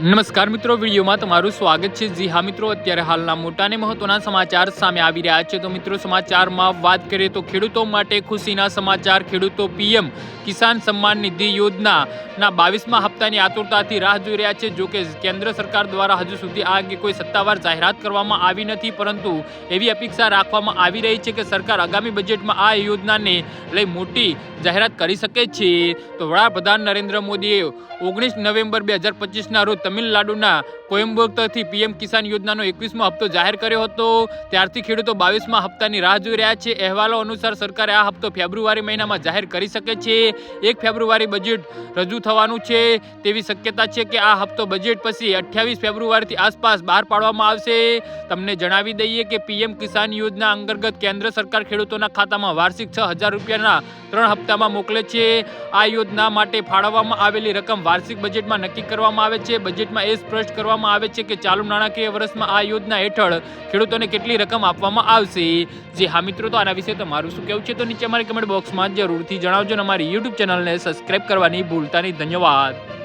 નમસ્કાર મિત્રો, વિડીયોમાં તમારું સ્વાગત છે. જી હા મિત્રો, અત્યારે હાલના મોટા અને મહત્વના સમાચાર સામે આવી રહ્યા છે. તો મિત્રો, સમાચારમાં વાત કરીએ તો ખેડૂતો માટે ખુશીના સમાચાર. ખેડૂતો પીએમ કિસાન સન્માન નિધિ યોજનાના બાવીસમા હપ્તાની આતુરતાથી રાહ જોઈ રહ્યા છે. જો કે કેન્દ્ર સરકાર દ્વારા હજુ સુધી આ અંગે કોઈ સત્તાવાર જાહેરાત કરવામાં આવી નથી, પરંતુ એવી અપેક્ષા રાખવામાં આવી રહી છે કે સરકાર આગામી બજેટમાં આ યોજનાને લઈ મોટી જાહેરાત કરી શકે છે તો વડાપ્રધાન નરેન્દ્ર મોદીએ ઓગણીસ નવેમ્બર બે હજાર પચીસના રોજ તમિલનાડુના કોયમ્બતુરથી પીએમ કિસાન યોજનાનો એકવીસમો હપ્તો જાહેર કર્યો હતો. ત્યારથી ખેડૂતો બાવીસમા હપ્તાની રાહ જોઈ રહ્યા છે. અહેવાલો અનુસાર સરકારે આ હપ્તો ફેબ્રુઆરી મહિનામાં જાહેર કરી શકે છે. એક ફેબ્રુઆરી બજેટ રજૂ થવાનું છે. તેવી શક્યતા છે કે આ હપ્તો બજેટ પછી અઠ્યાવીસ ફેબ્રુઆરીથી આસપાસ બહાર પાડવામાં આવશે. તમને જણાવી દઈએ કે પીએમ કિસાન યોજના અંતર્ગત કેન્દ્ર સરકાર ખેડૂતોના ખાતામાં વાર્ષિક છ હજાર રૂપિયાના ત્રણ હપ્તામાં મોકલે છે. આ યોજના માટે ફાળવવામાં આવેલી રકમ વાર્ષિક બજેટમાં નક્કી કરવામાં આવે છે. બજેટમાં એ સ્પષ્ટ કરવામાં આવે છે કે ચાલુ નાણાકીય વર્ષમાં આ યોજના હેઠળ ખેડૂતોને કેટલી રકમ આપવામાં આવશે. જે હા, મિત્રો, તો આના વિશે તમારું શું કહેવું છે? તો નીચે અમારી કમેન્ટ બોક્સમાં જરૂરથી જણાવજો અને અમારી યુટ્યુબ ચેનલને સબસ્ક્રાઈબ કરવાની ભૂલતા નહીં ધન્યવાદ.